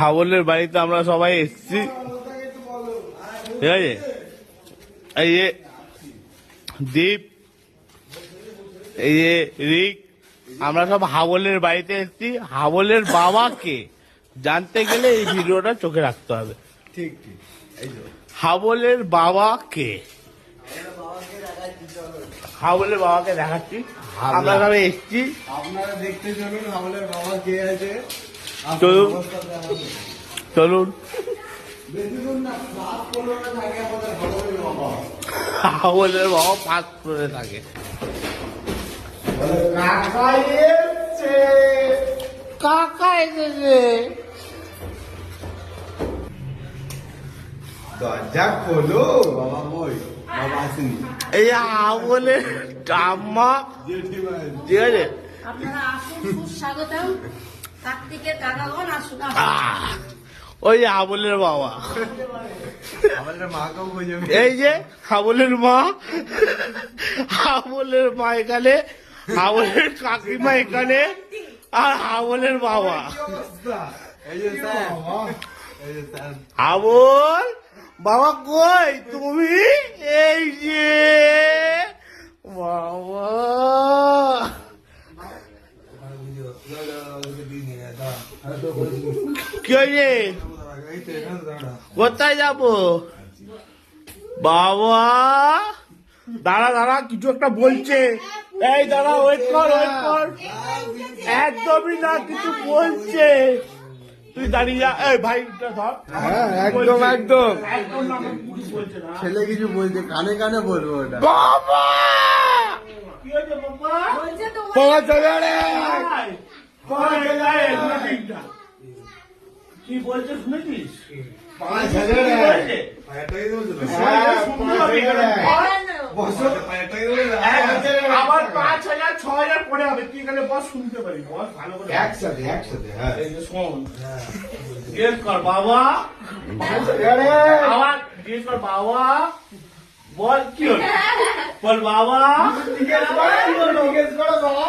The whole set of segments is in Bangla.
হাবলের বাড়িতে আমরা সবাই এসেছি। ঠিক আছে? এই যে দীপ এই যে রিক আমরা সব হাবলের বাড়িতে এসেছি। হাবলের বাবাকে জানতে গেলে এই ভিডিওটা চোখে রাখতে হবে। ঠিক ঠিক। হাবলের বাবা কে হাবলের বাবাকে দেখাচ্ছি। আমরা সবাই এসেছি। আপনারা দেখতে চলুন আমাদের বাবা কে আছে। চলুন। চলুন। আমাদের বাবা পাঁচ করে থাকে। কাকা এসছে দরজা খোলো বাবা বই বাবা আসেনি। এই ঠাম্মা। জেঠিমা ঠিক আছে। আপনারা আসুন সুস্বাগতম। কার্তিকের কাকাগণ আসুন। আহ, ওই যে হাবলের বাবা। এই যে হাবলের মা হাবলের মা এখানে হাবলের কাকিমা এখানে আর হাবলের বাবা। অবস্থা? এই যে স্যার এই যে স্যার। হাবল বাবা কই তুমি? এই যে বাবা। কি কোথায় যাব? বাবা! দাঁড়া দাঁড়া কিছু একটা বলছে। এই দাঁড়া ওয়েট কর ওয়েট কর। একদমই না কিছু বলছে। তুই দাঁড়িয়ে যা। এই ভাইটা হ্যাঁ একদম একদম। ছেলে কিছু বলছে কানে কানে বলব ওটা। বাবা! কি হয়েছে বাবা বলছে তো কয় যায়, মিটিংটা। কি বলছে শুনেছিস পাঁচ কি হাজারে বলছে? হ্যাঁ, শুনতে পাঁচ হবে এখানে। হাজারে। বসো এক- আবার পাঁচ হাজার ছ হাজার পরে হবে তুই এখানে বস শুনতে পারি বস ভালো করে একসাথে একসাথে হ্যাঁ এই যে শোন জিজ্ঞেস কর বাবা পাঁচ হাজারে আবার জিজ্ঞেস কর বাবা বল কি হলো বল বাবা জিজ্ঞেস করো, জিজ্ঞেস করো বাবা,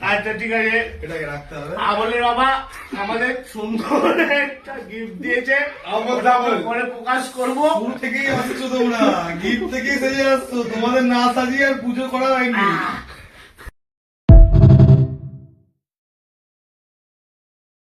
আচ্ছা ঠিক আছে। আমলের বাবা আমাদের সুন্দর একটা গিফট দিয়েছে। আমল, পরে প্রকাশ করব। দূর থেকেই আসছো তোমরা। গিফট থেকেই সেজে আসছো। তোমাদের না সাজিয়ে আর পুজো করা হয়নি।